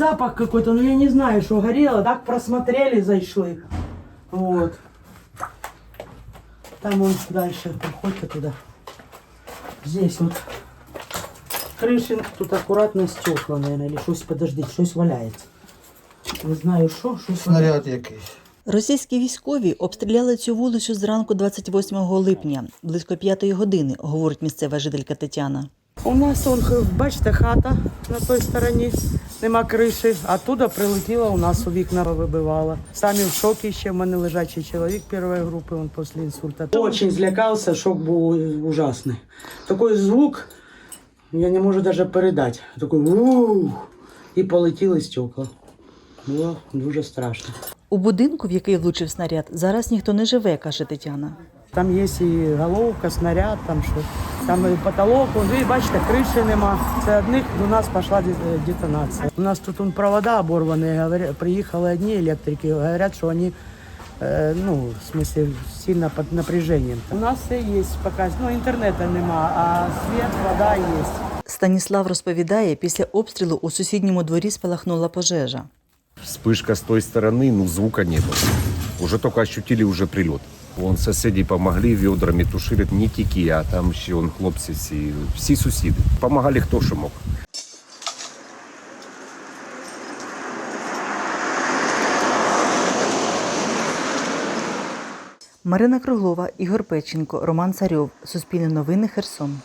запах какой-то, ну я не знаю, что горело. Так просмотрели, зашли. Вот. Там он дальше, проходьте туда. Здесь вот крыши, тут аккуратно стекла, наверное, или что-то, подождите, что-то валяется. Не знаю, що, щось Снаряд якийсь. Російські військові обстріляли цю вулицю зранку 28 липня, близько п'ятої години, говорить місцева жителька Тетяна. У нас он, бачите, хата на той стороні, нема криші, а туди прилетіло, у нас у вікна вибивало. Самі в шокі ще в мене лежачий чоловік першої групи, він після інсульта. Дуже злякався, шок був ужасний. Такий звук, я не можу навіть передати. Такий ух, і полетіли стекла. Було дуже страшно. У будинку, в який влучив снаряд, зараз ніхто не живе, каже Тетяна. Там є і головка, снаряд, там що. Там і потолок, ви бачите, криші нема. Це одних до нас пішла де- детонація. У нас тут он, провода оборвані, говорять, приїхали одні електрики, говорять, що вони е, ну, в смысле, сильно під напряженням. У нас все є поки, ну інтернету нема, а світ, вода є. Станіслав розповідає, після обстрілу у сусідньому дворі спалахнула пожежа. Вспышка с той стороны, ну, звука не было. Уже только ощутили уже прилет. Вон сусіди допомогли, відрами тушили. Не тільки я, там ще вон хлопці всі, всі сусіди. Помагали хто що мог. Марина Круглова, Ігор Печенко, Роман Царьов. Суспільне новини Херсон.